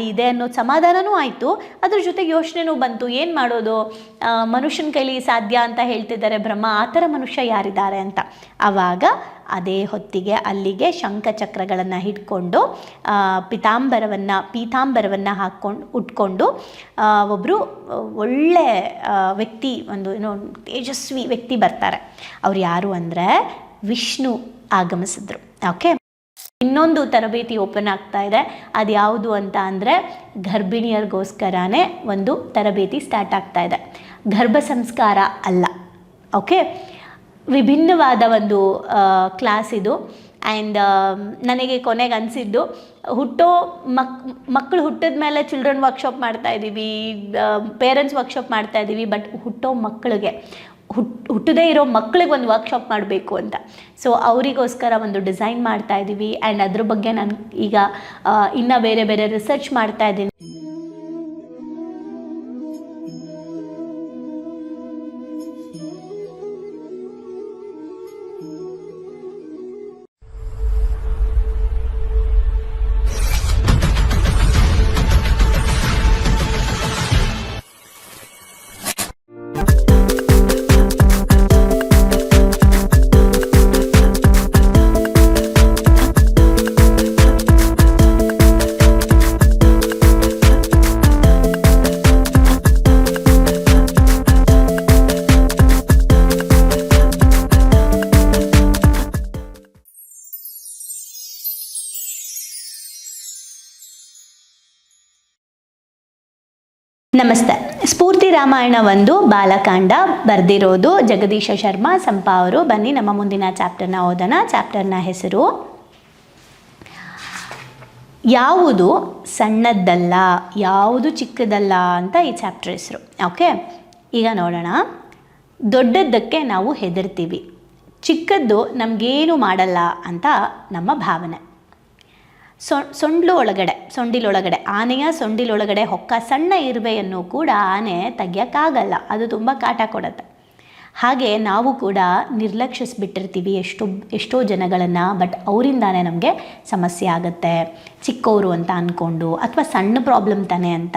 ಇದೆ ಅನ್ನೋ ಸಮಾಧಾನನೂ ಆಯಿತು. ಅದ್ರ ಜೊತೆಗೆ ಯೋಚನೆನೂ ಬಂತು, ಏನು ಮಾಡೋದು? ಮನುಷ್ಯನ ಕೈಲಿ ಸಾಧ್ಯ ಅಂತ ಹೇಳ್ತಿದ್ದಾರೆ ಬ್ರಹ್ಮ, ಆ ಥರ ಮನುಷ್ಯ ಯಾರಿದ್ದಾರೆ ಅಂತ. ಆವಾಗ ಅದೇ ಹೊತ್ತಿಗೆ ಅಲ್ಲಿಗೆ ಶಂಖಚಕ್ರಗಳನ್ನು ಹಿಡ್ಕೊಂಡು ಪಿತಾಂಬರವನ್ನು, ಪೀತಾಂಬರವನ್ನು ಹಾಕ್ಕೊಂಡು, ಉಟ್ಕೊಂಡು ಒಬ್ಬರು ಒಳ್ಳೆ ವ್ಯಕ್ತಿ, ಒಂದು, ಏನೋ, ತೇಜಸ್ವಿ ವ್ಯಕ್ತಿ ಬರ್ತಾರೆ. ಅವ್ರು ಯಾರು ಅಂದರೆ ವಿಷ್ಣು ಆಗಮಿಸಿದ್ರು. ಓಕೆ? ಇನ್ನೊಂದು ತರಬೇತಿ ಓಪನ್ ಆಗ್ತಾ ಇದೆ. ಅದು ಯಾವುದು ಅಂತ ಅಂದರೆ ಗರ್ಭಿಣಿಯರಿಗೋಸ್ಕರನೇ ಒಂದು ತರಬೇತಿ ಸ್ಟಾರ್ಟ್ ಆಗ್ತಾ ಇದೆ. ಗರ್ಭ ಸಂಸ್ಕಾರ ಅಲ್ಲ. ಓಕೆ? ವಿಭಿನ್ನವಾದ ಒಂದು ಕ್ಲಾಸ್ ಇದು. ಆ್ಯಂಡ್ ನನಗೆ ಕೊನೆಗೆ ಅನಿಸಿದ್ದು, ಹುಟ್ಟೋ ಮಕ್ ಮಕ್ಕಳು ಹುಟ್ಟಿದ ಮೇಲೆ ಚಿಲ್ಡ್ರನ್ ವರ್ಕ್ಶಾಪ್ ಮಾಡ್ತಾ ಇದ್ದೀವಿ ಪೇರೆಂಟ್ಸ್ ವರ್ಕ್ಶಾಪ್ ಮಾಡ್ತಾ ಇದ್ದೀವಿ ಬಟ್ ಹುಟ್ಟೋ ಮಕ್ಕಳಿಗೆ ಹುಟ್, ಹುಟ್ಟದೇ ಇರೋ ಮಕ್ಕಳಿಗೆ ಒಂದು ವರ್ಕ್ಶಾಪ್ ಮಾಡಬೇಕು ಅಂತ. ಸೊ ಅವರಿಗೋಸ್ಕರ ಒಂದು ಡಿಸೈನ್ ಮಾಡ್ತಾ ಇದ್ದೀವಿ ಆ್ಯಂಡ್ ಅದ್ರ ಬಗ್ಗೆ ನಾನು ಈಗ ಇನ್ನೂ ಇನ್ನ ಬೇರೆ ಬೇರೆ ರಿಸರ್ಚ್ ಮಾಡ್ತಾ ಇದ್ದೀನಿ. ನಮಸ್ತೆ. ಸ್ಫೂರ್ತಿ ರಾಮಾಯಣ ಒಂದು ಬಾಲಕಾಂಡ ಬರೆದಿರೋದು. ಜಗದೀಶ ಶರ್ಮಾ, ಸಂಪಾ ಅವರು. ಬನ್ನಿ ನಮ್ಮ ಮುಂದಿನ ಚಾಪ್ಟರ್ನ ಓದೋಣ. ಚಾಪ್ಟರ್ನ ಹೆಸರು ಯಾವುದು ಸಣ್ಣದ್ದಲ್ಲ, ಯಾವುದು ಚಿಕ್ಕದಲ್ಲ ಅಂತ ಈ ಚಾಪ್ಟರ್ ಹೆಸರು. ಓಕೆ? ಈಗ ನೋಡೋಣ. ದೊಡ್ಡದ್ದಕ್ಕೆ ನಾವು ಹೆದರ್ತೀವಿ. ಚಿಕ್ಕದ್ದು ನಮಗೇನು ಮಾಡಲ್ಲ ಅಂತ ನಮ್ಮ ಭಾವನೆ. ಸೊ ಸೊಂಡ್ಲು ಒಳಗಡೆ ಸೊಂಡಿಲೊಳಗಡೆ, ಆನೆಯ ಸೊಂಡಿಲೊಳಗಡೆ ಹೊಕ್ಕ ಸಣ್ಣ ಇರುವೆಯನ್ನು ಕೂಡ ಆನೆ ತೆಗಿಯೋಕ್ಕಾಗಲ್ಲ. ಅದು ತುಂಬ ಕಾಟ ಕೊಡುತ್ತೆ. ಹಾಗೆ ನಾವು ಕೂಡ ನಿರ್ಲಕ್ಷಿಸ್ಬಿಟ್ಟಿರ್ತೀವಿ ಎಷ್ಟೋ ಎಷ್ಟೋ ಜನಗಳನ್ನು, ಬಟ್ ಅವರಿಂದಾನೇ ನಮಗೆ ಸಮಸ್ಯೆ ಆಗುತ್ತೆ. ಚಿಕ್ಕವರು ಅಂತ ಅಂದ್ಕೊಂಡು ಅಥವಾ ಸಣ್ಣ ಪ್ರಾಬ್ಲಮ್ ತಾನೇ ಅಂತ.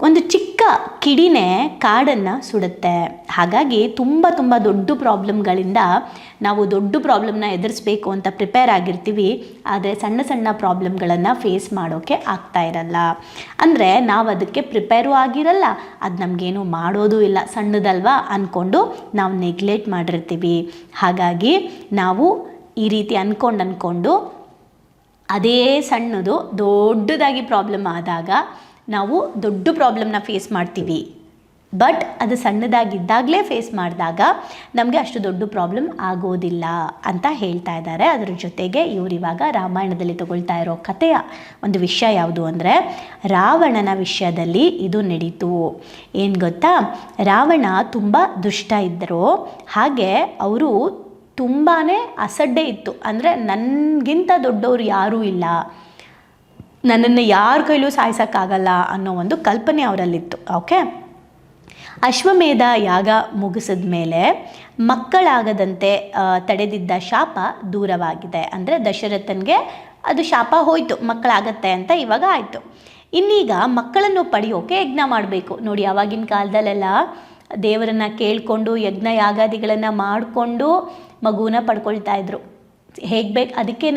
ಒಂದು ಚಿಕ್ಕ ಕಿಡಿನೇ ಕಾಡನ್ನು ಸುಡುತ್ತೆ. ಹಾಗಾಗಿ ತುಂಬ ತುಂಬ ದೊಡ್ಡ ಪ್ರಾಬ್ಲಮ್ಗಳಿಂದ ನಾವು ದೊಡ್ಡ ಪ್ರಾಬ್ಲಮ್ನ ಎದುರಿಸ್ಬೇಕು ಅಂತ ಪ್ರಿಪೇರ್ ಆಗಿರ್ತೀವಿ. ಆದರೆ ಸಣ್ಣ ಸಣ್ಣ ಪ್ರಾಬ್ಲಮ್ಗಳನ್ನು ಫೇಸ್ ಮಾಡೋಕ್ಕೆ ಆಗ್ತಾ ಇರಲ್ಲ. ಅಂದರೆ ನಾವು ಅದಕ್ಕೆ ಪ್ರಿಪೇರು ಆಗಿರಲ್ಲ. ಅದು ನಮಗೇನು ಮಾಡೋದು ಇಲ್ಲ. ಸಣ್ಣದಲ್ವಾ ಅಂದ್ಕೊಂಡು ನಾವು ನೆಗ್ಲೆಕ್ಟ್ ಮಾಡಿರ್ತೀವಿ. ಹಾಗಾಗಿ ನಾವು ಈ ರೀತಿ ಅಂದ್ಕೊಂಡು ಅಂದ್ಕೊಂಡು ಅದೇ ಸಣ್ಣದು ದೊಡ್ಡದಾಗಿ ಪ್ರಾಬ್ಲಮ್ ಆದಾಗ ನಾವು ದೊಡ್ಡ ಪ್ರಾಬ್ಲಮ್ನ ಫೇಸ್ ಮಾಡ್ತೀವಿ. ಬಟ್ ಅದು ಸಣ್ಣದಾಗಿದ್ದಾಗಲೇ ಫೇಸ್ ಮಾಡಿದಾಗ ನಮಗೆ ಅಷ್ಟು ದೊಡ್ಡ ಪ್ರಾಬ್ಲಮ್ ಆಗೋದಿಲ್ಲ ಅಂತ ಹೇಳ್ತಾ ಇದ್ದಾರೆ. ಅದರ ಜೊತೆಗೆ ಇವರು ಇವಾಗ ರಾಮಾಯಣದಲ್ಲಿ ತಗೊಳ್ತಾ ಇರೋ ಕಥೆಯ ಒಂದು ವಿಷಯ ಯಾವುದು ಅಂದರೆ, ರಾವಣನ ವಿಷಯದಲ್ಲಿ ಇದು ನಡೀತು. ಏನು ಗೊತ್ತಾ? ರಾವಣ ತುಂಬ ದುಷ್ಟ ಇದ್ದರು. ಹಾಗೆ ಅವರು ತುಂಬಾ ಅಸಡ್ಡೆ ಇತ್ತು. ಅಂದರೆ ನನಗಿಂತ ದೊಡ್ಡವರು ಯಾರೂ ಇಲ್ಲ. ನನ್ನನ್ನು ಯಾರ ಕೈಲೂ ಸಾಯಿಸೋಕ್ಕಾಗಲ್ಲ ಅನ್ನೋ ಒಂದು ಕಲ್ಪನೆ ಅವರಲ್ಲಿತ್ತು ಓಕೆ ಅಶ್ವಮೇಧ ಯಾಗ ಮುಗಿಸಿದ ಮೇಲೆ ಮಕ್ಕಳಾಗದಂತೆ ತಡೆದಿದ್ದ ಶಾಪ ದೂರವಾಗಿದೆ. ಅಂದರೆ ದಶರಥನಿಗೆ ಅದು ಶಾಪ ಹೋಯಿತು, ಮಕ್ಕಳಾಗತ್ತೆ ಅಂತ ಇವಾಗ ಆಯಿತು. ಇನ್ನೀಗ ಮಕ್ಕಳನ್ನು ಪಡೆಯೋಕೆ ಯಜ್ಞ ಮಾಡಬೇಕು. ನೋಡಿ ಆವಾಗಿನ ಕಾಲದಲ್ಲೆಲ್ಲ ದೇವರನ್ನು ಕೇಳಿಕೊಂಡು ಯಜ್ಞ ಯಾಗಾದಿಗಳನ್ನು ಮಾಡಿಕೊಂಡು ಮಗುವನ್ನ ಪಡ್ಕೊಳ್ತಾ ಇದ್ರು. ಹೇಗೆ ಬೇಕು? ಅದಕ್ಕೇ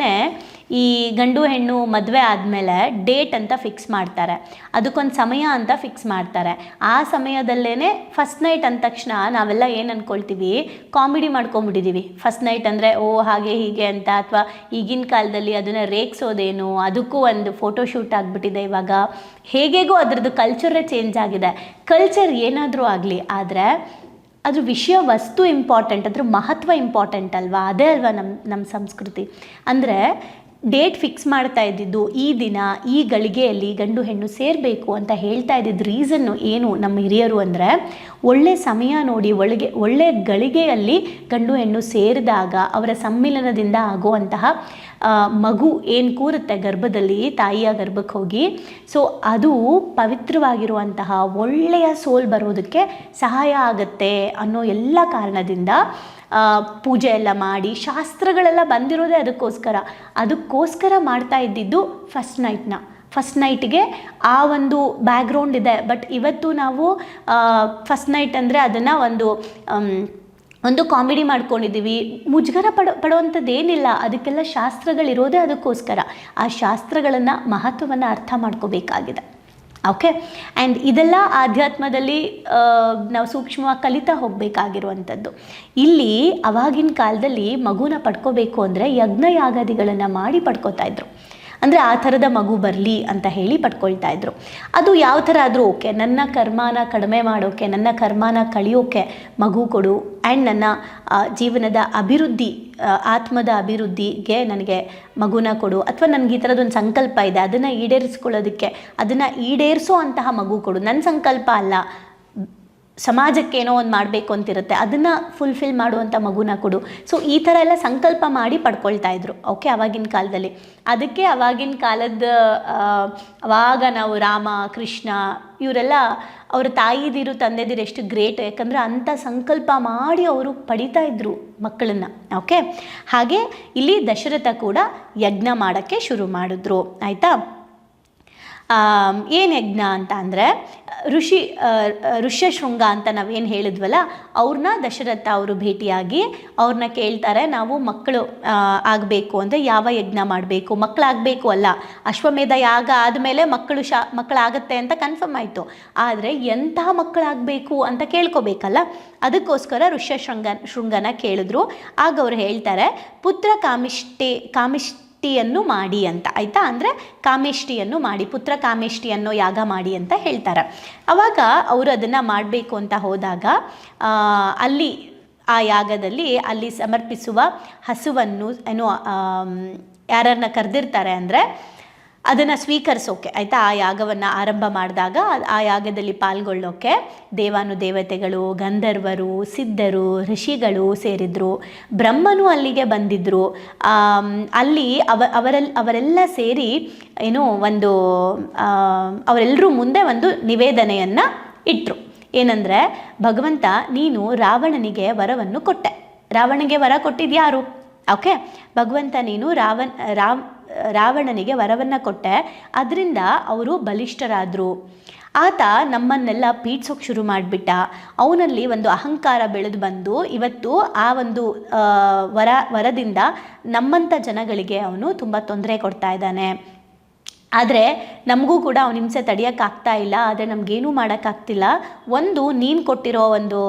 ಈ ಗಂಡು ಹೆಣ್ಣು ಮದುವೆ ಆದಮೇಲೆ ಡೇಟ್ ಅಂತ ಫಿಕ್ಸ್ ಮಾಡ್ತಾರೆ. ಅದಕ್ಕೊಂದು ಸಮಯ ಅಂತ ಫಿಕ್ಸ್ ಮಾಡ್ತಾರೆ. ಆ ಸಮಯದಲ್ಲೇ ಫಸ್ಟ್ ನೈಟ್ ಅಂದ ತಕ್ಷಣ ನಾವೆಲ್ಲ ಏನು ಅಂದ್ಕೊಳ್ತೀವಿ ಕಾಮಿಡಿ ಮಾಡ್ಕೊಂಬಿಟ್ಟಿದ್ದೀವಿ ಫಸ್ಟ್ ನೈಟ್ ಅಂದರೆ, ಓ, ಹಾಗೆ, ಹೀಗೆ ಅಂತ ಅಥವಾ ಈಗಿನ ಕಾಲದಲ್ಲಿ ಅದನ್ನು ರೇಗ್ಸೋದೇನು? ಅದಕ್ಕೂ ಒಂದು ಫೋಟೋ ಶೂಟ್ ಆಗಿಬಿಟ್ಟಿದೆ ಇವಾಗ. ಹೇಗೇಗೋ ಅದರದ್ದು ಕಲ್ಚರೇ ಚೇಂಜ್ ಆಗಿದೆ. ಕಲ್ಚರ್ ಏನಾದರೂ ಆಗಲಿ, ಆದರೆ ಅದ್ರ ವಿಷಯ ವಸ್ತು ಇಂಪಾರ್ಟೆಂಟ್ ಅದ್ರ ಮಹತ್ವ ಇಂಪಾರ್ಟೆಂಟ್ ಅಲ್ವಾ? ಅದೇ ಅಲ್ವಾ ನಮ್ಮ ನಮ್ಮ ಸಂಸ್ಕೃತಿ. ಅಂದರೆ ಡೇಟ್ ಫಿಕ್ಸ್ ಮಾಡ್ತಾ ಇದ್ದಿದ್ದು, ಈ ದಿನ, ಈ ಗಳಿಗೆಯಲ್ಲಿ ಗಂಡು ಹೆಣ್ಣು ಸೇರಬೇಕು ಅಂತ ಹೇಳ್ತಾ ಇದ್ದಿದ್ದ ರೀಸನ್ನು ಏನು ನಮ್ಮ ಹಿರಿಯರು ಅಂದರೆ, ಒಳ್ಳೆ ಸಮಯ ನೋಡಿ ಒಳಗೆ, ಒಳ್ಳೆ ಗಳಿಗೆಯಲ್ಲಿ ಗಂಡು ಹೆಣ್ಣು ಸೇರಿದಾಗ ಅವರ ಸಮ್ಮಿಲನದಿಂದ ಆಗುವಂತಹ ಮಗು ಏನು ಕೂರುತ್ತೆ ಗರ್ಭದಲ್ಲಿ, ತಾಯಿಯ ಗರ್ಭಕ್ಕೆ ಹೋಗಿ. ಸೊ ಅದು ಪವಿತ್ರವಾಗಿರುವಂತಹ ಒಳ್ಳೆಯ ಸೋಲ್ ಬರೋದಕ್ಕೆ ಸಹಾಯ ಆಗುತ್ತೆ ಅನ್ನೋ ಎಲ್ಲ ಕಾರಣದಿಂದ ಪೂಜೆ ಎಲ್ಲ ಮಾಡಿ, ಶಾಸ್ತ್ರಗಳೆಲ್ಲ ಬಂದಿರೋದೇ ಅದಕ್ಕೋಸ್ಕರ. ಅದಕ್ಕೋಸ್ಕರ ಮಾಡ್ತಾ ಇದ್ದಿದ್ದು ಫಸ್ಟ್ ನೈಟ್ನ ಫಸ್ಟ್ ನೈಟ್ಗೆ ಆ ಒಂದು ಬ್ಯಾಕ್ಗ್ರೌಂಡ್ ಇದೆ. ಬಟ್ ಇವತ್ತು ನಾವು ಫಸ್ಟ್ ನೈಟ್ ಅಂದರೆ ಅದನ್ನು ಒಂದು ಒಂದು ಕಾಮಿಡಿ ಮಾಡ್ಕೊಂಡಿದ್ದೀವಿ. ಮುಜುಗರ ಪಡೋ ಪಡೋವಂಥದ್ದು ಏನಿಲ್ಲ ಅದಕ್ಕೆಲ್ಲ ಶಾಸ್ತ್ರಗಳಿರೋದೇ ಅದಕ್ಕೋಸ್ಕರ. ಆ ಶಾಸ್ತ್ರಗಳನ್ನು ಮಹತ್ವವನ್ನು ಅರ್ಥ ಮಾಡ್ಕೋಬೇಕಾಗಿದೆ. ಓಕೆ? ಆ್ಯಂಡ್ ಇದೆಲ್ಲ ಆಧ್ಯಾತ್ಮದಲ್ಲಿ ನಾವು ಸೂಕ್ಷ್ಮವಾಗಿ ಕಲಿತಾ ಹೋಗಬೇಕಾಗಿರುವಂಥದ್ದು. ಇಲ್ಲಿ ಅವಾಗಿನ ಕಾಲದಲ್ಲಿ ಮಗುನ ಪಡ್ಕೋಬೇಕು ಅಂದರೆ ಯಜ್ಞ ಯಾಗಾದಿಗಳನ್ನು ಮಾಡಿ ಪಡ್ಕೋತಾ ಇದ್ರು. ಅಂದರೆ ಆ ಥರದ ಮಗು ಬರಲಿ ಅಂತ ಹೇಳಿ ಪಡ್ಕೊಳ್ತಾ ಇದ್ರು. ಅದು ಯಾವ ಥರ ಆದರೂ ಓಕೆ, ನನ್ನ ಕರ್ಮಾನ ಕಡಿಮೆ ಮಾಡೋಕ್ಕೆ ನನ್ನ ಕರ್ಮಾನ ಕಳಿಯೋಕೆ ಮಗು ಕೊಡು ಆ್ಯಂಡ್ ನನ್ನ ಜೀವನದ ಅಭಿವೃದ್ಧಿ ಆತ್ಮದ ಅಭಿವೃದ್ಧಿಗೆ ನನಗೆ ಮಗುನ ಕೊಡು. ಅಥವಾ ನನಗೆ ಈ ಥರದೊಂದು ಸಂಕಲ್ಪ ಇದೆ, ಅದನ್ನು ಈಡೇರಿಸ್ಕೊಳ್ಳೋದಕ್ಕೆ, ಅದನ್ನು ಈಡೇರಿಸೋ ಅಂತಹ ಮಗು ಕೊಡು. ನನ್ನ ಸಂಕಲ್ಪ ಅಲ್ಲ. ಸಮಾಜಕ್ಕೆ ಏನೋ ಒಂದು ಮಾಡಬೇಕು ಅಂತಿರುತ್ತೆ, ಅದನ್ನು ಫುಲ್ಫಿಲ್ ಮಾಡುವಂಥ ಮಗುನ ಕೊಡು. ಸೊ ಈ ಥರ ಎಲ್ಲ ಸಂಕಲ್ಪ ಮಾಡಿ ಪಡ್ಕೊಳ್ತಾ ಇದ್ರು. ಓಕೆ ಅವಾಗಿನ ಕಾಲದಲ್ಲಿ. ಅದಕ್ಕೆ ಅವಾಗಿನ ಕಾಲದ ಅವಾಗ ನಾವು ರಾಮ, ಕೃಷ್ಣ, ಇವರೆಲ್ಲ ಅವರ ತಾಯಿದಿರು, ತಂದೆದಿರು ಎಷ್ಟು ಗ್ರೇಟ್ ಯಾಕಂದರೆ ಅಂಥ ಸಂಕಲ್ಪ ಮಾಡಿ ಅವರು ಪಡಿತಾ ಇದ್ರು ಮಕ್ಕಳನ್ನು. ಓಕೆ ಹಾಗೆ ಇಲ್ಲಿ ದಶರಥ ಕೂಡ ಯಜ್ಞ ಮಾಡೋಕ್ಕೆ ಶುರು ಮಾಡಿದ್ರು. ಆಯಿತಾ? ಏನು ಯಜ್ಞ ಅಂತ ಅಂದರೆ, ಋಷಿ ಋಷ್ಯ ಋಷ್ಯಶೃಂಗ ಅಂತ ನಾವೇನು ಹೇಳಿದ್ವಲ್ಲ ಅವ್ರನ್ನ ದಶರಥ ಅವರು ಭೇಟಿಯಾಗಿ ಅವ್ರನ್ನ ಕೇಳ್ತಾರೆ, ನಾವು ಮಕ್ಕಳು ಆಗಬೇಕು ಅಂದರೆ ಯಾವ ಯಜ್ಞ ಮಾಡಬೇಕು ಮಕ್ಕಳಾಗಬೇಕು ಅಲ್ಲ, ಅಶ್ವಮೇಧ ಯಾಗ ಆದಮೇಲೆ ಮಕ್ಕಳು ಶಾ, ಮಕ್ಕಳಾಗತ್ತೆ ಅಂತ ಕನ್ಫರ್ಮ್ ಆಯಿತು. ಆದರೆ ಎಂತಹ ಮಕ್ಕಳಾಗಬೇಕು ಅಂತ ಕೇಳ್ಕೊಬೇಕಲ್ಲ, ಅದಕ್ಕೋಸ್ಕರ ಋಷ್ಯಶೃಂಗ ಶೃಂಗನ ಕೇಳಿದ್ರು. ಆಗ ಅವ್ರು ಹೇಳ್ತಾರೆ, ಪುತ್ರ ಕಾಮಿಷ್ಠೆ ಕಾಮಿಷ್ಟಿ ಟಿಯನ್ನು ಮಾಡಿ ಅಂತ, ಆಯಿತಾ? ಅಂದರೆ ಕಾಮೇಷ್ಟಿಯನ್ನು ಮಾಡಿ, ಪುತ್ರ ಕಾಮೇಷ್ಟಿಯನ್ನು ಯಾಗ ಮಾಡಿ ಅಂತ ಹೇಳ್ತಾರೆ. ಅವಾಗ ಅವರು ಅದನ್ನು ಮಾಡಬೇಕು ಅಂತ ಹೋದಾಗ ಅಲ್ಲಿ, ಆ ಯಾಗದಲ್ಲಿ ಅಲ್ಲಿ ಸಮರ್ಪಿಸುವ ಹಸುವನ್ನು ಏನು ಯಾರನ್ನ ಕರೆದಿರ್ತಾರೆ ಅಂದರೆ ಅದನ್ನು ಸ್ವೀಕರಿಸೋಕೆ, ಆಯಿತಾ? ಆ ಯಾಗವನ್ನು ಆರಂಭ ಮಾಡಿದಾಗ ಆ ಯಾಗದಲ್ಲಿ ಪಾಲ್ಗೊಳ್ಳೋಕೆ ದೇವಾನು ದೇವತೆಗಳು ಗಂಧರ್ವರು, ಸಿದ್ಧರು, ಋಷಿಗಳು ಸೇರಿದ್ರು. ಬ್ರಹ್ಮನು ಅಲ್ಲಿಗೆ ಬಂದಿದ್ದರು ಅಲ್ಲಿ ಅವ ಅವರಲ್ಲಿ ಅವರೆಲ್ಲ ಸೇರಿ ಏನು ಒಂದು ಅವರೆಲ್ಲರೂ ಮುಂದೆ ಒಂದು ನಿವೇದನೆಯನ್ನು ಇಟ್ಟರು ಏನಂದರೆ, ಭಗವಂತ, ನೀನು ರಾವಣನಿಗೆ ವರವನ್ನು ಕೊಟ್ಟೆ. ರಾವಣನಿಗೆ ವರ ಕೊಟ್ಟಿದ್ಯಾರು? ಓಕೆ? ಭಗವಂತ, ನೀನು ರಾವಣ್ ರಾವ್ ರಾವಣನಿಗೆ ವರವನ್ನು ಕೊಟ್ಟೆ. ಅದರಿಂದ ಅವರು ಬಲಿಷ್ಠರಾದರು. ಆತ ನಮ್ಮನ್ನೆಲ್ಲ ಪೀಡ್ಸೋಕೆ ಶುರು ಮಾಡಿಬಿಟ್ಟ. ಅವನಲ್ಲಿ ಒಂದು ಅಹಂಕಾರ ಬೆಳೆದು ಬಂದು ಇವತ್ತು ಆ ಒಂದು ವರ, ವರದಿಂದ ನಮ್ಮಂಥ ಜನಗಳಿಗೆ ಅವನು ತುಂಬ ತೊಂದರೆ ಕೊಡ್ತಾ ಇದ್ದಾನೆ. ಆದರೆ ನಮಗೂ ಕೂಡ ಅವ್ನ ಹಿಂಸೆ ತಡೆಯೋಕ್ಕಾಗ್ತಾ ಇಲ್ಲ. ಆದರೆ ನಮಗೇನೂ ಮಾಡೋಕ್ಕಾಗ್ತಿಲ್ಲ ಒಂದು ನೀನು ಕೊಟ್ಟಿರೋ ಒಂದು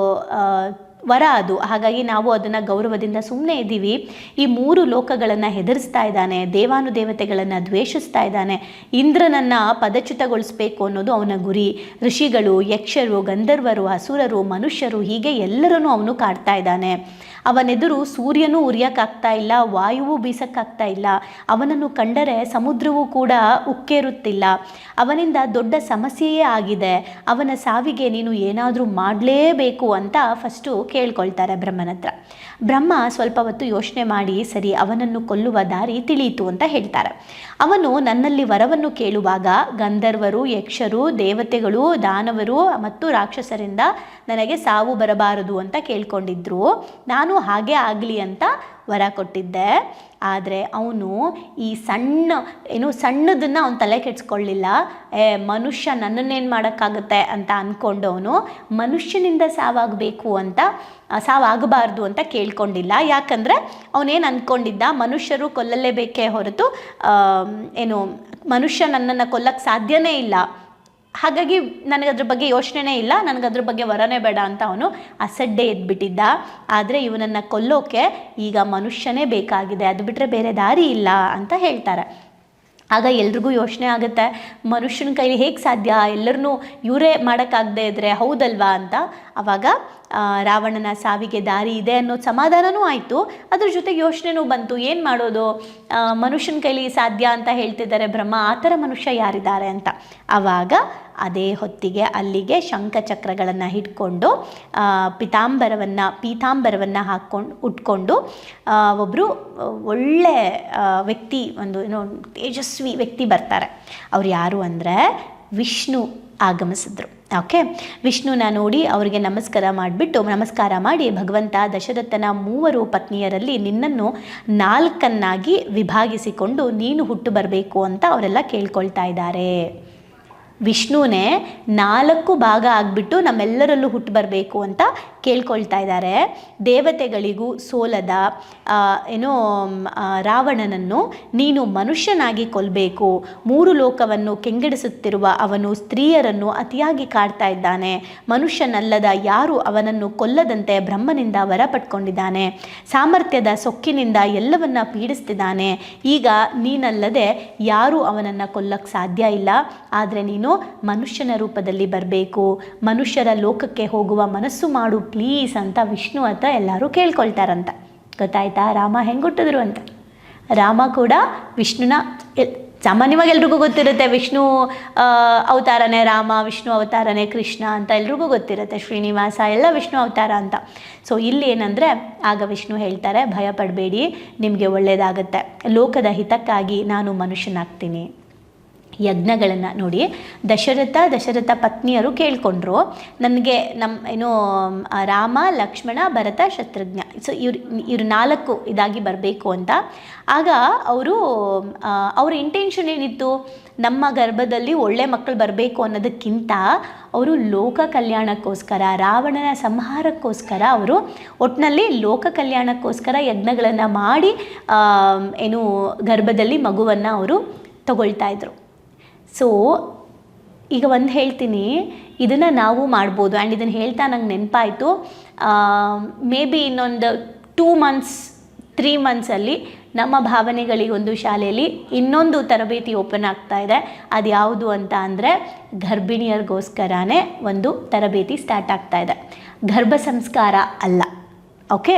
ವರ ಅದು. ಹಾಗಾಗಿ ನಾವು ಅದನ್ನು ಗೌರವದಿಂದ ಸುಮ್ಮನೆ ಇದ್ದೀವಿ. ಈ ಮೂರು ಲೋಕಗಳನ್ನು ಹೆದರಿಸ್ತಾ ಇದ್ದಾನೆ ದೇವಾನು ದೇವತೆಗಳನ್ನು ದ್ವೇಷಿಸ್ತಾ ಇದ್ದಾನೆ, ಇಂದ್ರನನ್ನು ಪದಚ್ಯುತಗೊಳಿಸಬೇಕು ಅನ್ನೋದು ಅವನ ಗುರಿ. ಋಷಿಗಳು, ಯಕ್ಷರು, ಗಂಧರ್ವರು, ಅಸುರರು, ಮನುಷ್ಯರು ಹೀಗೆ ಎಲ್ಲರನ್ನೂ ಅವನು ಕಾಡ್ತಾ ಇದ್ದಾನೆ. ಅವನೆದುರು ಸೂರ್ಯನೂ ಉರಿಯಕ್ಕಾಗ್ತಾ ಇಲ್ಲ, ವಾಯುವು ಬೀಸಕ್ಕಾಗ್ತಾ ಇಲ್ಲ. ಅವನನ್ನು ಕಂಡರೆ ಸಮುದ್ರವೂ ಕೂಡ ಉಕ್ಕೇರುತ್ತಿಲ್ಲ. ಅವನಿಂದ ದೊಡ್ಡ ಸಮಸ್ಯೆಯೇ ಆಗಿದೆ. ಅವನ ಸಾವಿಗೆ ನೀನು ಏನಾದರೂ ಮಾಡಲೇಬೇಕು ಅಂತ ಫಸ್ಟು ಕೇಳ್ಕೊಳ್ತಾರೆ ಬ್ರಹ್ಮನ ಹತ್ರ ಬ್ರಹ್ಮ ಸ್ವಲ್ಪ ಹೊತ್ತು ಯೋಚನೆ ಮಾಡಿ, ಸರಿ, ಅವನನ್ನು ಕೊಲ್ಲುವ ದಾರಿ ತಿಳಿಯಿತು ಅಂತ ಹೇಳ್ತಾರೆ. ಅವನು ನನ್ನಲ್ಲಿ ವರವನ್ನು ಕೇಳುವಾಗ ಗಂಧರ್ವರು, ಯಕ್ಷರು, ದೇವತೆಗಳು, ದಾನವರು ಮತ್ತು ರಾಕ್ಷಸರಿಂದ ನನಗೆ ಸಾವು ಬರಬಾರದು ಅಂತ ಕೇಳ್ಕೊಂಡಿದ್ರು. ನಾನು ಹಾಗೆ ಆಗಲಿ ಅಂತ ವರ ಕೊಟ್ಟಿದ್ದೆ. ಆದರೆ ಅವನು ಈ ಸಣ್ಣ, ಏನು ಸಣ್ಣದನ್ನು ಅವನು ತಲೆ ಕೆಡಿಸ್ಕೊಳ್ಳಿಲ್ಲ. ಏ, ಮನುಷ್ಯ ನನ್ನನ್ನೇನು ಮಾಡೋಕ್ಕಾಗುತ್ತೆ ಅಂತ ಅಂದ್ಕೊಂಡು ಅವನು ಮನುಷ್ಯನಿಂದ ಸಾವಾಗಬೇಕು ಅಂತ ಸಾವಾಗಬಾರ್ದು ಅಂತ ಕೇಳ್ಕೊಂಡಿಲ್ಲ. ಯಾಕಂದರೆ ಅವನೇನು ಅಂದ್ಕೊಂಡಿದ್ದ ಮನುಷ್ಯರು ಕೊಲ್ಲಲೇಬೇಕೇ ಹೊರತು ಏನು ಮನುಷ್ಯ ನನ್ನನ್ನು ಕೊಲ್ಲಕ್ಕೆ ಸಾಧ್ಯವೇ ಇಲ್ಲ. ಹಾಗಾಗಿ ನನಗೆ ಅದ್ರ ಬಗ್ಗೆ ಯೋಚನೆನೇ ಇಲ್ಲ ನನಗೆ ಅದ್ರ ಬಗ್ಗೆ ವರನೇ ಬೇಡ ಅಂತ ಅವನು ಅಸಡ್ಡೆ ಎದ್ಬಿಟ್ಟಿದ್ದ. ಆದರೆ ಇವನನ್ನು ಕೊಲ್ಲೋಕೆ ಈಗ ಮನುಷ್ಯನೇ ಬೇಕಾಗಿದೆ, ಅದು ಬಿಟ್ಟರೆ ಬೇರೆ ದಾರಿ ಇಲ್ಲ ಅಂತ ಹೇಳ್ತಾರೆ. ಆಗ ಎಲ್ರಿಗೂ ಯೋಚನೆ ಆಗುತ್ತೆ, ಮನುಷ್ಯನ ಕೈಲಿ ಹೇಗೆ ಸಾಧ್ಯ? ಎಲ್ಲರನ್ನೂ ಇವರೇ ಮಾಡೋಕ್ಕಾಗದೇ ಇದ್ದರೆ ಹೌದಲ್ವಾ ಅಂತ. ಆವಾಗ ರಾವಣನ ಸಾವಿಗೆ ದಾರಿ ಇದೆ ಅನ್ನೋ ಸಮಾಧಾನವೂ ಆಯಿತು. ಅದ್ರ ಜೊತೆಗೆ ಯೋಚನೆನೂ ಬಂತು, ಏನು ಮಾಡೋದು? ಮನುಷ್ಯನ ಕೈಲಿ ಸಾಧ್ಯ ಅಂತ ಹೇಳ್ತಿದ್ದಾರೆ ಬ್ರಹ್ಮ, ಆ ಥರ ಮನುಷ್ಯ ಯಾರಿದ್ದಾರೆ ಅಂತ. ಆವಾಗ ಅದೇ ಹೊತ್ತಿಗೆ ಅಲ್ಲಿಗೆ ಶಂಖಚಕ್ರಗಳನ್ನು ಹಿಡ್ಕೊಂಡು ಪಿತಾಂಬರವನ್ನು, ಪೀತಾಂಬರವನ್ನು ಹಾಕ್ಕೊಂಡು, ಉಟ್ಕೊಂಡು ಒಬ್ಬರು ಒಳ್ಳೆ ವ್ಯಕ್ತಿ, ಒಂದು, ಏನೋ ತೇಜಸ್ವಿ ವ್ಯಕ್ತಿ ಬರ್ತಾರೆ. ಅವ್ರು ಯಾರು ಅಂದರೆ ವಿಷ್ಣು ಆಗಮಿಸಿದ್ರು. ಓಕೆ? ವಿಷ್ಣುನ ನೋಡಿ ಅವರಿಗೆ ನಮಸ್ಕಾರ ಮಾಡಿಬಿಟ್ಟು, ನಮಸ್ಕಾರ ಮಾಡಿ ಭಗವಂತ ದಶರಥನ ಮೂವರು ಪತ್ನಿಯರಲ್ಲಿ ನಿನ್ನನ್ನು ನಾಲ್ಕನ್ನಾಗಿ ವಿಭಾಗಿಸಿಕೊಂಡು ನೀನು ಹುಟ್ಟು ಬರಬೇಕು ಅಂತ ಅವರೆಲ್ಲ ಕೇಳ್ಕೊಳ್ತಾ ಇದ್ದಾರೆ. ವಿಷ್ಣುನೇ ನಾಲ್ಕು ಭಾಗ ಆಗಿಬಿಟ್ಟು ನಮ್ಮೆಲ್ಲರಲ್ಲೂ ಹುಟ್ಟು ಬರಬೇಕು ಅಂತ ಕೇಳ್ಕೊಳ್ತಾ ಇದ್ದಾರೆ. ದೇವತೆಗಳಿಗೂ ಸೋಲದ ಏನೋ ರಾವಣನನ್ನು ನೀನು ಮನುಷ್ಯನಾಗಿ ಕೊಲ್ಲಬೇಕು ಮೂರು ಲೋಕವನ್ನು ಕೆಂಗಡಿಸುತ್ತಿರುವ ಅವನು ಸ್ತ್ರೀಯರನ್ನು ಅತಿಯಾಗಿ ಕಾಡ್ತಾ ಇದ್ದಾನೆ. ಮನುಷ್ಯನಲ್ಲದ ಯಾರು ಅವನನ್ನು ಕೊಲ್ಲದಂತೆ ಬ್ರಹ್ಮನಿಂದ ವರ ಪಡ್ಕೊಂಡಿದ್ದಾನೆ ಸಾಮರ್ಥ್ಯದ ಸೊಕ್ಕಿನಿಂದ ಎಲ್ಲವನ್ನ ಪೀಡಿಸ್ತಿದ್ದಾನೆ. ಈಗ ನೀನಲ್ಲದೆ ಯಾರೂ ಅವನನ್ನು ಕೊಲ್ಲಕ್ಕೆ ಸಾಧ್ಯ ಇಲ್ಲ. ಆದರೆ ನೀನು ಮನುಷ್ಯನ ರೂಪದಲ್ಲಿ ಬರಬೇಕು. ಮನುಷ್ಯರ ಲೋಕಕ್ಕೆ ಹೋಗುವ ಮನಸ್ಸು ಮಾಡು ಪ್ಲೀಸ್ ಅಂತ ವಿಷ್ಣು ಹತ್ರ ಎಲ್ಲರೂ ಕೇಳ್ಕೊಳ್ತಾರಂತ. ಗೊತ್ತಾಯ್ತಾ? ರಾಮ ಹೆಂಗೆ ಹುಟ್ಟಿದ್ರು ಅಂತ? ರಾಮ ಕೂಡ ವಿಷ್ಣುನ ಸಾಮಾನ್ಯವಾಗಿ ಎಲ್ರಿಗೂ ಗೊತ್ತಿರುತ್ತೆ ವಿಷ್ಣು ಅವತಾರನೇ ರಾಮ, ವಿಷ್ಣು ಅವತಾರನೇ ಕೃಷ್ಣ ಅಂತ ಎಲ್ರಿಗೂ ಗೊತ್ತಿರುತ್ತೆ. ಶ್ರೀನಿವಾಸ, ಎಲ್ಲ ವಿಷ್ಣು ಅವತಾರ ಅಂತ. ಸೊ ಇಲ್ಲಿ ಏನಂದರೆ ಆಗ ವಿಷ್ಣು ಹೇಳ್ತಾರೆ ಭಯ ಪಡಬೇಡಿ ನಿಮಗೆ ಒಳ್ಳೆಯದಾಗತ್ತೆ ಲೋಕದ ಹಿತಕ್ಕಾಗಿ ನಾನು ಮನುಷ್ಯನಾಗ್ತೀನಿ. ಯಜ್ಞಗಳನ್ನು ನೋಡಿ ದಶರಥ ದಶರಥ ಪತ್ನಿಯರು ಕೇಳ್ಕೊಂಡ್ರು, ನನಗೆ ನಮ್ಮ ಏನು ರಾಮ, ಲಕ್ಷ್ಮಣ, ಭರತ, ಶತ್ರುಘ್ನ. ಸೊ ಇವ್ರು ಇವ್ರು ನಾಲ್ಕು ಇದಾಗಿ ಬರಬೇಕು ಅಂತ. ಆಗ ಅವರು ಅವ್ರ ಇಂಟೆನ್ಷನ್ ಏನಿತ್ತು? ನಮ್ಮ ಗರ್ಭದಲ್ಲಿ ಒಳ್ಳೆ ಮಕ್ಕಳು ಬರಬೇಕು ಅನ್ನೋದಕ್ಕಿಂತ ಅವರು ಲೋಕ ಕಲ್ಯಾಣಕ್ಕೋಸ್ಕರ, ರಾವಣನ ಸಂಹಾರಕ್ಕೋಸ್ಕರ ಅವರು ಒಟ್ಟಿನಲ್ಲಿ ಲೋಕ ಕಲ್ಯಾಣಕ್ಕೋಸ್ಕರ ಯಜ್ಞಗಳನ್ನು ಮಾಡಿ ಏನು, ಗರ್ಭದಲ್ಲಿ ಮಗುವನ್ನು ಅವರು ತಗೊಳ್ತಾ ಇದ್ರು. ಸೊ ಈಗ ಒಂದು ಹೇಳ್ತೀನಿ, ಇದನ್ನು ನಾವು ಮಾಡ್ಬೋದು. ಆ್ಯಂಡ್ ಇದನ್ನು ಹೇಳ್ತಾ ನಂಗೆ ನೆನಪಾಯಿತು. ಮೇ ಬಿ ಇನ್ನೊಂದು ಟೂ ಮಂತ್ಸ್ ತ್ರೀ ಮಂತ್ಸಲ್ಲಿ ನಮ್ಮ ಭಾವನೆಗಳಿಗೊಂದು ಶಾಲೆಯಲ್ಲಿ ಇನ್ನೊಂದು ತರಬೇತಿ ಓಪನ್ ಆಗ್ತಾ ಇದೆ. ಅದು ಯಾವುದು ಅಂತ ಅಂದರೆ ಗರ್ಭಿಣಿಯರಿಗೋಸ್ಕರನೇ ಒಂದು ತರಬೇತಿ ಸ್ಟಾರ್ಟ್ ಆಗ್ತಾ ಇದೆ. ಗರ್ಭ ಸಂಸ್ಕಾರ ಅಲ್ಲ. ಓಕೆ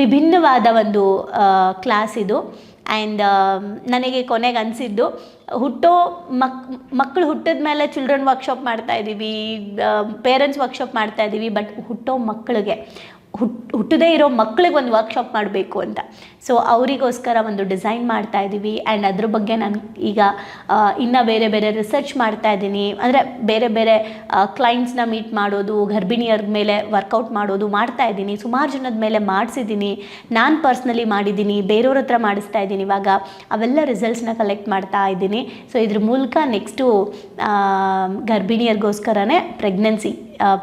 ವಿಭಿನ್ನವಾದ ಒಂದು ಕ್ಲಾಸ್ ಇದು. ಆ್ಯಂಡ್ ನನಗೆ ಕೊನೆಗೆ ಅನಿಸಿದ್ದು, ಹುಟ್ಟೋ ಮಕ್ ಮಕ್ಕಳು ಹುಟ್ಟಿದ ಮೇಲೆ ಚಿಲ್ಡ್ರನ್ ವರ್ಕ್ಶಾಪ್ ಮಾಡ್ತಾ ಇದ್ದೀವಿ ಪೇರೆಂಟ್ಸ್ ವರ್ಕ್ಶಾಪ್ ಮಾಡ್ತಾ ಇದ್ದೀವಿ ಬಟ್ ಹುಟ್ಟೋ ಮಕ್ಕಳಿಗೆ ಹುಟ್, ಹುಟ್ಟದೇ ಇರೋ ಮಕ್ಕಳಿಗೆ ಒಂದು ವರ್ಕ್ಶಾಪ್ ಮಾಡಬೇಕು ಅಂತ. ಸೊ ಅವರಿಗೋಸ್ಕರ ಒಂದು ಡಿಸೈನ್ ಮಾಡ್ತಾ ಇದ್ದೀವಿ ಆ್ಯಂಡ್ ಅದ್ರ ಬಗ್ಗೆ ನಾನು ಈಗ ಇನ್ನೂ ಬೇರೆ ಬೇರೆ ರಿಸರ್ಚ್ ಮಾಡ್ತಾ ಇದ್ದೀನಿ ಅಂದರೆ ಬೇರೆ ಬೇರೆ ಕ್ಲೈಂಟ್ಸ್ನ ಮೀಟ್ ಮಾಡೋದು, ಗರ್ಭಿಣಿಯರ ಮೇಲೆ ವರ್ಕೌಟ್ ಮಾಡೋದು ಮಾಡ್ತಾ ಇದ್ದೀನಿ ಸುಮಾರು ಜನದ ಮೇಲೆ ಮಾಡಿಸಿದ್ದೀನಿ ನಾನು ಪರ್ಸ್ನಲಿ ಮಾಡಿದ್ದೀನಿ ಬೇರೆಯವ್ರ ಹತ್ರ ಮಾಡಿಸ್ತಾ ಇದ್ದೀನಿ ಇವಾಗ ಅವೆಲ್ಲ ರಿಸಲ್ಟ್ಸ್ನ ಕಲೆಕ್ಟ್ ಮಾಡ್ತಾ ಇದ್ದೀನಿ ಸೊ ಇದ್ರ ಮೂಲಕ ನೆಕ್ಸ್ಟು ಗರ್ಭಿಣಿಯರಿಗೋಸ್ಕರನೇ ಪ್ರೆಗ್ನೆನ್ಸಿ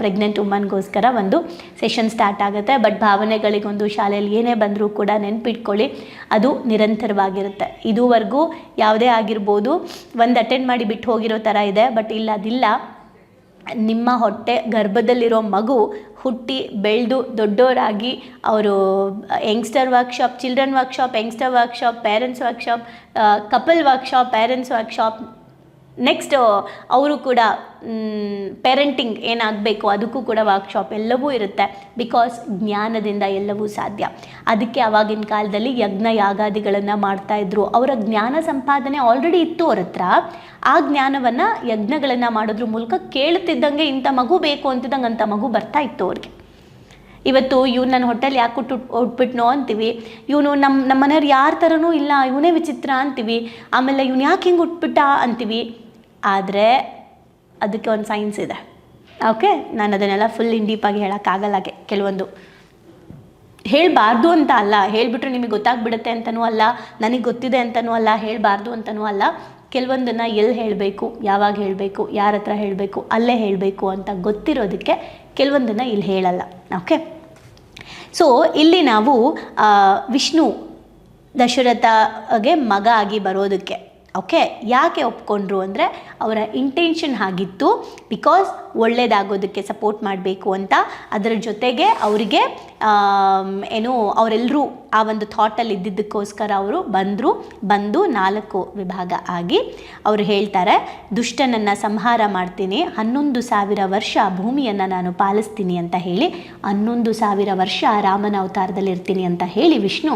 ಪ್ರೆಗ್ನೆಂಟ್ ವುಮನ್ಗೋಸ್ಕರ ಒಂದು ಸೆಷನ್ ಸ್ಟಾರ್ಟ್ ಆಗುತ್ತೆ. ಬಟ್ ಭಾವನೆಗಳಿಗೊಂದು ಶಾಲೆಯಲ್ಲಿ ಏನೇ ಬಂದರೂ ಕೂಡ ನೆನ್ಪಿಟ್ಕೊಳ್ಳಿ, ಅದು ನಿರಂತರವಾಗಿರುತ್ತೆ. ಇದುವರೆಗೂ ಯಾವುದೇ ಆಗಿರ್ಬೋದು, ಒಂದು ಅಟೆಂಡ್ ಮಾಡಿ ಬಿಟ್ಟು ಹೋಗಿರೋ ಥರ ಇದೆ ಬಟ್ ಇಲ್ಲ, ಅದಿಲ್ಲ. ನಿಮ್ಮ ಹೊಟ್ಟೆ, ಗರ್ಭದಲ್ಲಿರೋ ಮಗು ಹುಟ್ಟಿ ಬೆಳೆದು ದೊಡ್ಡವರಾಗಿ ಅವರು youngster workshop children workshop youngster workshop parents workshop couple workshop parents workshop next ಅವರು ಕೂಡ ಪೇರೆಂಟಿಂಗ್ ಏನಾಗಬೇಕು ಅದಕ್ಕೂ ಕೂಡ ವರ್ಕ್ಶಾಪ್ ಎಲ್ಲವೂ ಇರುತ್ತೆ. ಬಿಕಾಸ್ ಜ್ಞಾನದಿಂದ ಎಲ್ಲವೂ ಸಾಧ್ಯ. ಅದಕ್ಕೆ ಆವಾಗಿನ ಕಾಲದಲ್ಲಿ ಯಜ್ಞ ಯಾಗಾದಿಗಳನ್ನು ಮಾಡ್ತಾಯಿದ್ರು ಅವರ ಜ್ಞಾನ ಸಂಪಾದನೆ ಆಲ್ರೆಡಿ ಇತ್ತು ಅವ್ರ ಹತ್ರ. ಆ ಜ್ಞಾನವನ್ನು ಯಜ್ಞಗಳನ್ನು ಮಾಡೋದ್ರ ಮೂಲಕ ಕೇಳುತ್ತಿದ್ದಂಗೆ ಇಂಥ ಮಗು ಬೇಕು ಅಂತಿದ್ದಂಗೆ ಅಂಥ ಮಗು ಬರ್ತಾ ಇತ್ತು ಅವ್ರಿಗೆ. ಇವತ್ತು ಇವ್ನು ನನ್ನ ಹೊಟ್ಟೆಲಿ ಯಾಕೆ ಹುಟ್ಟು ಹುಟ್ಬಿಟ್ನೋ ಅಂತೀವಿ. ಇವನು ನಮ್ಮ ನಮ್ಮ ಮನೆಯವ್ರು ಯಾರ ಥರನೂ ಇಲ್ಲ, ಇವನೇ ವಿಚಿತ್ರ ಅಂತೀವಿ. ಆಮೇಲೆ ಇವ್ನು ಯಾಕೆ ಹಿಂಗೆ ಹುಟ್ಬಿಟ್ಟ ಅಂತೀವಿ. ಆದರೆ ಅದಕ್ಕೆ ಒಂದು ಸೈನ್ಸ್ ಇದೆ. ಓಕೆ ನಾನು ಅದನ್ನೆಲ್ಲ ಫುಲ್ ಇನ್ ಡೀಪಾಗಿ ಹೇಳೋಕ್ಕಾಗಲ್ಲ ಕೆ- ಕೆಲವೊಂದು. ಹೇಳಬಾರ್ದು ಅಂತ ಅಲ್ಲ, ಹೇಳಿಬಿಟ್ರೆ ನಿಮಗೆ ಗೊತ್ತಾಗ್ಬಿಡುತ್ತೆ ಅಂತನೂ ಅಲ್ಲ, ನನಗೆ ಗೊತ್ತಿದೆ ಅಂತನೂ ಅಲ್ಲ, ಹೇಳಬಾರ್ದು ಅಂತನೂ ಅಲ್ಲ. ಕೆಲವೊಂದನ್ನು ಎಲ್ಲಿ ಹೇಳಬೇಕು, ಯಾವಾಗ ಹೇಳಬೇಕು, ಯಾರ ಹತ್ರ ಹೇಳಬೇಕು, ಅಲ್ಲೇ ಹೇಳಬೇಕು ಅಂತ ಗೊತ್ತಿರೋದಕ್ಕೆ ಕೆಲವೊಂದನ್ನು ಇಲ್ಲಿ ಹೇಳಲ್ಲ. ಓಕೆ ಸೊ ಇಲ್ಲಿ ನಾವು ವಿಷ್ಣು ದಶರಥಗೆ ಮಗ ಆಗಿ ಬರೋದಕ್ಕೆ ಓಕೆ ಯಾಕೆ ಒಪ್ಕೊಂಡ್ರು ಅಂದರೆ ಅವರ ಇಂಟೆನ್ಷನ್ ಆಗಿತ್ತು ಬಿಕಾಸ್ ಒಳ್ಳೆಯದಾಗೋದಕ್ಕೆ ಸಪೋರ್ಟ್ ಮಾಡಬೇಕು ಅಂತ ಅದರ ಜೊತೆಗೆ ಅವರಿಗೆ ಏನು ಅವರೆಲ್ಲರೂ ಆ ಒಂದು ಥಾಟಲ್ಲಿ ಇದ್ದಿದ್ದಕ್ಕೋಸ್ಕರ ಅವರು ಬಂದರು, ಬಂದು ನಾಲ್ಕು ವಿಭಾಗ ಆಗಿ ಅವರು ಹೇಳ್ತಾರೆ, ದುಷ್ಟನನ್ನು ಸಂಹಾರ ಮಾಡ್ತೀನಿ, ಹನ್ನೊಂದು ಸಾವಿರ ವರ್ಷ ಭೂಮಿಯನ್ನು ನಾನು ಪಾಲಿಸ್ತೀನಿ ಅಂತ ಹೇಳಿ, ಹನ್ನೊಂದು ಸಾವಿರ ವರ್ಷ ರಾಮನ ಅವತಾರದಲ್ಲಿರ್ತೀನಿ ಅಂತ ಹೇಳಿ ವಿಷ್ಣು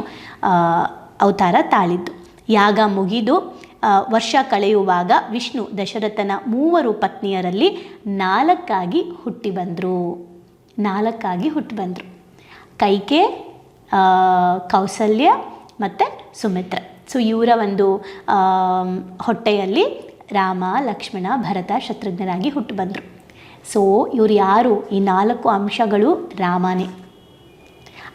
ಅವತಾರ ತಾಳಿದ್ದು. ಯಾಗ ಮುಗಿದು ವರ್ಷ ಕಳೆಯುವಾಗ ವಿಷ್ಣು ದಶರಥನ ಮೂವರು ಪತ್ನಿಯರಲ್ಲಿ ನಾಲ್ಕಾಗಿ ಹುಟ್ಟಿ ಬಂದರು. ನಾಲ್ಕಾಗಿ ಹುಟ್ಟಿ ಬಂದರು. ಕೈಕೆ ಕೌಸಲ್ಯ ಮತ್ತು ಸುಮಿತ್ರ. ಸೊ ಇವರ ಒಂದು ಹೊಟ್ಟೆಯಲ್ಲಿ ರಾಮ, ಲಕ್ಷ್ಮಣ, ಭರತ ಶತ್ರುಘ್ನರಾಗಿ ಹುಟ್ಟು ಬಂದರು. ಸೊ ಇವರು ಯಾರು? ಈ ನಾಲ್ಕು ಅಂಶಗಳು ರಾಮನೇ.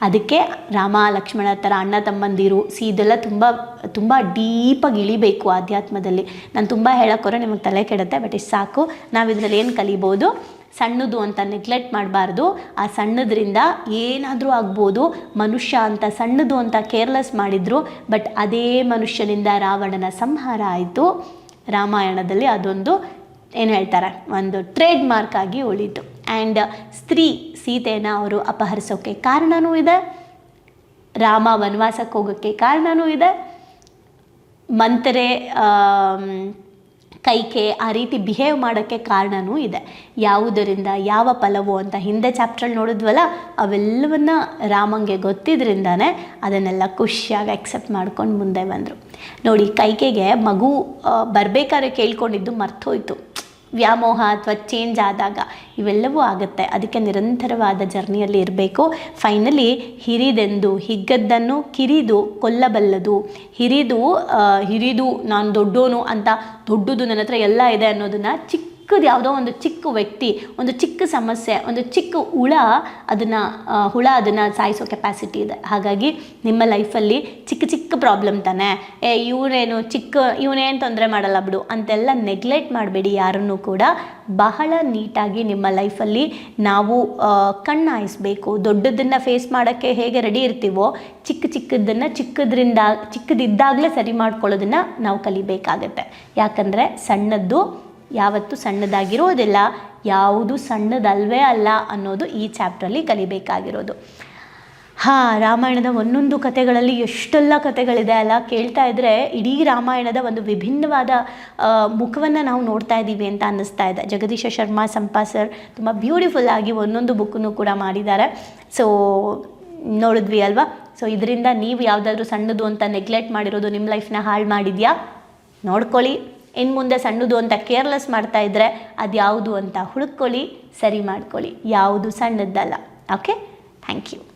ಅದಕ್ಕೆ ರಾಮ, ಲಕ್ಷ್ಮಣ, ಥರ ಅಣ್ಣ ತಮ್ಮಂದಿರು, ಸಿ ಇದೆಲ್ಲ ತುಂಬ ತುಂಬ ಡೀಪಾಗಿ ಇಳಿಬೇಕು ಆಧ್ಯಾತ್ಮದಲ್ಲಿ. ನಾನು ತುಂಬ ಹೇಳೋಕ್ಕೋರೆ ನಿಮಗೆ ತಲೆ ಕೆಡುತ್ತೆ ಬಟ್ ಇಷ್ಟು ಸಾಕು. ನಾವು ಇದರಲ್ಲಿ ಏನು ಕಲಿಬೋದು? ಸಣ್ಣದು ಅಂತ ನೆಗ್ಲೆಕ್ಟ್ ಮಾಡಬಾರ್ದು. ಆ ಸಣ್ಣದ್ರಿಂದ ಏನಾದರೂ ಆಗ್ಬೋದು. ಮನುಷ್ಯ ಅಂತ ಸಣ್ಣದು ಅಂತ ಕೇರ್ಲೆಸ್ ಮಾಡಿದರು ಬಟ್ ಅದೇ ಮನುಷ್ಯನಿಂದ ರಾವಣನ ಸಂಹಾರ ಆಯಿತು. ರಾಮಾಯಣದಲ್ಲಿ ಅದೊಂದು, ಏನು ಹೇಳ್ತಾರೆ? ಒಂದು ಟ್ರೇಡ್ ಮಾರ್ಕ್ ಆಗಿ ಉಳಿತು. ಆ್ಯಂಡ್ ಸ್ತ್ರೀ ಸೀತೆಯನ್ನು ಅವರು ಅಪಹರಿಸೋಕ್ಕೆ ಕಾರಣವೂ ಇದೆ. ರಾಮ ವನವಾಸಕ್ಕೆ ಹೋಗೋಕ್ಕೆ ಕಾರಣವೂ ಇದೆ. ಮಂತ್ರೆ ಕೈಕೆ ಆ ರೀತಿ ಬಿಹೇವ್ ಮಾಡೋಕ್ಕೆ ಕಾರಣವೂ ಇದೆ. ಯಾವುದರಿಂದ, ಯಾವ ಫಲವು ಅಂತ ಹಿಂದೆ ಚಾಪ್ಟ್ರಲ್ಲಿ ನೋಡಿದ್ವಲ್ಲ, ಅವೆಲ್ಲವನ್ನ ರಾಮಂಗೆ ಗೊತ್ತಿದ್ರಿಂದಾನೇ ಅದನ್ನೆಲ್ಲ ಖುಷಿಯಾಗಿ ಅಕ್ಸೆಪ್ಟ್ ಮಾಡ್ಕೊಂಡು ಮುಂದೆ ಬಂದರು. ನೋಡಿ, ಕೈಕೆಗೆ ಮಗು ಬರಬೇಕಾದ್ರೆ ಕೇಳ್ಕೊಂಡಿದ್ದು ಮರ್ತೋಯ್ತು ವ್ಯಾಮೋಹ ಅಥವಾ ಚೇಂಜ್ ಆದಾಗ ಇವೆಲ್ಲವೂ ಆಗುತ್ತೆ. ಅದಕ್ಕೆ ನಿರಂತರವಾದ ಜರ್ನಿಯಲ್ಲಿ ಇರಬೇಕು. ಫೈನಲಿ ಹಿರಿದೆಂದು, ಹಿಗ್ಗದ್ದನ್ನು ಕಿರಿದು, ಕೊಲ್ಲಬಲ್ಲದು. ಹಿರಿದು ಹಿರಿದು, ನಾನು ದೊಡ್ಡೋನು ಅಂತ ದೊಡ್ಡದು ನನ್ನ ಹತ್ರ ಎಲ್ಲ ಇದೆ ಅನ್ನೋದನ್ನು ಚಿಕ್ಕದು ಯಾವುದೋ ಒಂದು ಚಿಕ್ಕ ವ್ಯಕ್ತಿ, ಒಂದು ಚಿಕ್ಕ ಸಮಸ್ಯೆ, ಒಂದು ಚಿಕ್ಕ ಹುಳ ಅದನ್ನು ಹುಳ ಅದನ್ನು ಸಾಯಿಸೋ ಕೆಪಾಸಿಟಿ ಇದೆ. ಹಾಗಾಗಿ ನಿಮ್ಮ ಲೈಫಲ್ಲಿ ಚಿಕ್ಕ ಚಿಕ್ಕ ಪ್ರಾಬ್ಲಮ್ ತಾನೆ. ಏ ಇವನೇನು ಚಿಕ್ಕ ಇವನೇನು ತೊಂದರೆ ಮಾಡಲ್ಲ ಬಿಡು ಅಂತೆಲ್ಲ ನೆಗ್ಲೆಕ್ಟ್ ಮಾಡಬೇಡಿ ಯಾರನ್ನೂ ಕೂಡ. ಬಹಳ ನೀಟಾಗಿ ನಿಮ್ಮ ಲೈಫಲ್ಲಿ ನಾವು ಕಣ್ಣಾಯಿಸ್ಬೇಕು. ದೊಡ್ಡದನ್ನು ಫೇಸ್ ಮಾಡೋಕ್ಕೆ ಹೇಗೆ ರೆಡಿ ಇರ್ತೀವೋ, ಚಿಕ್ಕ ಚಿಕ್ಕದನ್ನು ಚಿಕ್ಕದ್ರಿಂದ, ಚಿಕ್ಕದಿದ್ದಾಗಲೇ ಸರಿ ಮಾಡ್ಕೊಳ್ಳೋದನ್ನು ನಾವು ಕಲಿಬೇಕಾಗತ್ತೆ. ಯಾಕಂದರೆ ಸಣ್ಣದ್ದು ಯಾವತ್ತೂ ಸಣ್ಣದಾಗಿರೋದಿಲ್ಲ, ಯಾವುದು ಸಣ್ಣದಲ್ವೇ ಅಲ್ಲ ಅನ್ನೋದು ಈ ಚಾಪ್ಟರಲ್ಲಿ ಕಲಿಬೇಕಾಗಿರೋದು. ಹಾಂ, ರಾಮಾಯಣದ ಒಂದೊಂದು ಕಥೆಗಳಲ್ಲಿ ಎಷ್ಟೆಲ್ಲ ಕಥೆಗಳಿದೆ ಅಲ್ಲ, ಕೇಳ್ತಾ ಇದ್ದರೆ ಇಡೀ ರಾಮಾಯಣದ ಒಂದು ವಿಭಿನ್ನವಾದ ಮುಖವನ್ನು ನಾವು ನೋಡ್ತಾ ಇದ್ದೀವಿ ಅಂತ ಅನ್ನಿಸ್ತಾ ಇದೆ. ಜಗದೀಶ ಶರ್ಮಾ, ಸಂಪಾ ಸರ್ ತುಂಬ ಬ್ಯೂಟಿಫುಲ್ ಆಗಿ ಒಂದೊಂದು ಬುಕ್ಕನ್ನು ಕೂಡ ಮಾಡಿದ್ದಾರೆ. ಸೊ ನೋಡಿದ್ವಿ ಅಲ್ವಾ? ಸೊ ಇದರಿಂದ ನೀವು ಯಾವುದಾದ್ರೂ ಸಣ್ಣದು ಅಂತ ನೆಗ್ಲೆಕ್ಟ್ ಮಾಡಿರೋದು ನಿಮ್ಮ ಲೈಫ್ನ ಹಾಳು ಮಾಡಿದ್ಯಾ? ನೋಡ್ಕೊಳ್ಳಿ. ಇನ್ನು ಮುಂದೆ ಸಣ್ಣದು ಅಂತ ಕೇರ್ಲೆಸ್ ಮಾಡ್ತಾ ಇದ್ದರೆ ಅದು ಯಾವುದು ಅಂತ ಹುಡುಕೊಳ್ಳಿ ಸರಿ ಮಾಡ್ಕೊಳ್ಳಿ. ಯಾವುದು ಸಣ್ಣದ್ದಲ್ಲ. Okay thank you